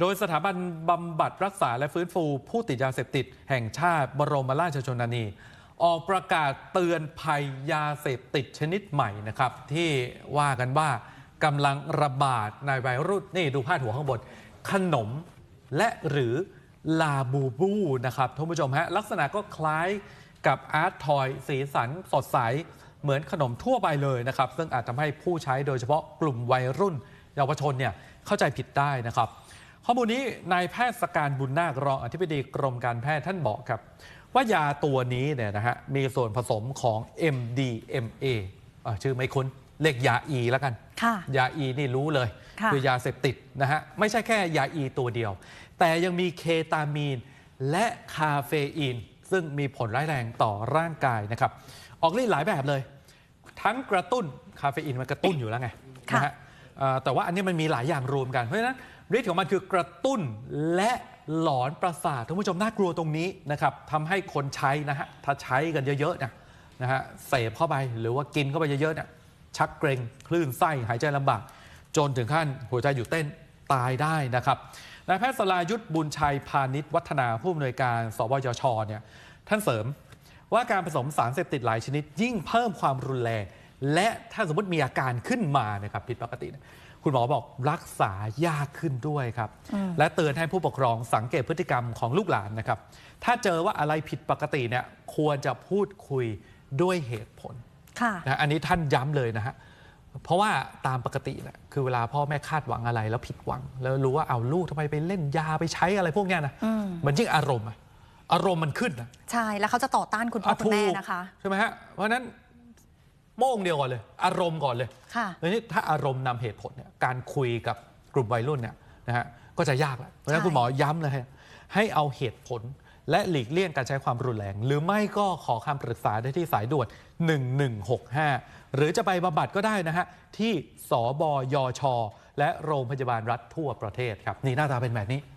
โดยสถาบันบำบัดรักษาและฟื้นฟู ผู้ติดยาเสพติด แห่งชาติบรมราชชนนี ออกประกาศเตือนภัยยาเสพติดชนิดใหม่นะครับ ที่ว่ากันว่ากำลังระบาดในวัยรุ่นนี่ดูพาดหัวข้างบน ขนมและหรือลาบูบูนะครับท่านผู้ชมฮะลักษณะก็คล้ายกับอาร์ตทอยสีสันสดใสเหมือนขนมทั่วไปเลยนะครับ ซึ่งอาจทำให้ผู้ใช้โดยเฉพาะกลุ่มวัยรุ่น เยาวชนเนี่ยเข้าใจผิดได้นะครับ ข้อมูลนี้นายแพทย์สการบุญนาครองอธิบดีกรมการแพทย์ท่านบอกครับ ว่ายาตัวนี้เนี่ยนะฮะมีส่วนผสมของ MDMA อะชื่อไม่คุ้นเลขยาอีแล้วกันค่ะยาอีนี่รู้เลยค่ะอยาเสพติดนะฮะไม่ใช่แค่ยาอีตัวเดียว แต่ยังมีเคตามีนและคาเฟอีน ซึ่งมีผลร้ายแรงต่อร่างกายนะครับ ออกฤทธิ์หลายแบบเลย ทั้งกระตุ้นคาเฟอีนมันกระตุ้นอยู่แล้วไงค่ะนะฮะเอ่อ แต่ว่าอันนี้มันมีหลายอย่างรวมกันเพราะฉะนั้นฤทธิ์ของมันคือกระตุ้นและหลอนประสาทท่านผู้ชมน่ากลัวตรงนี้นะครับทำให้คนใช้นะฮะถ้าใช้กันเยอะๆเนี่ยนะฮะเสพเข้าไปหรือว่ากินเข้าไปเยอะๆเนี่ยชักเกรงคลื่นไส้หายใจลำบาก จนถึงขั้นหัวใจหยุดเต้นตายได้นะครับนายแพทย์สลายุทธบุญชัยพาณิชย์วัฒนาผู้อำนวยการ สวยชเนี่ยท่านเสริมว่าการผสมสารเสพติดหลายชนิดยิ่งเพิ่มความรุนแรง และถ้าสมมติมีอาการขึ้นมานะครับผิดปกติเนี่ยคุณหมอบอกรักษายากขึ้นด้วยครับ และเตือนให้ผู้ปกครองสังเกตพฤติกรรมของลูกหลานนะครับ ถ้าเจอว่าอะไรผิดปกติเนี่ยควรจะพูดคุยด้วยเหตุผลค่ะนะอันนี้ท่านย้ำเลยนะฮะเพราะว่าตามปกติเนี่ยคือเวลาพ่อแม่คาดหวังอะไรแล้วผิดหวัง แล้วรู้ว่าเอาลูกทำไมไปเล่นยาไปใช้อะไรพวกเนี้ยนะอืมมันยิ่งอารมณ์อะอารมณ์มันขึ้นนะใช่แล้วเขาจะต่อต้านคุณพ่อคุณแม่นะคะใช่ไหมฮะเพราะฉะนั้น โป้งเดียวก่อนเลย อารมณ์ก่อนเลยค่ะแล้วนี่ถ้าอารมณ์นำเหตุผลเนี่ยการคุยกับกลุ่มวัยรุ่นเนี่ยนะฮะก็จะยากแหละเพราะฉะนั้นใช่คุณหมอย้ำเลยฮะให้เอาเหตุผลและหลีกเลี่ยงการใช้ความรุนแรง หรือไม่ก็ขอคำปรึกษาได้ที่สายด่วน 1165 หรือจะไปบำบัดก็ได้นะฮะ ที่สบยช และโรงพยาบาลรัฐทั่วประเทศครับ นี่หน้าตาเป็นแบบนี้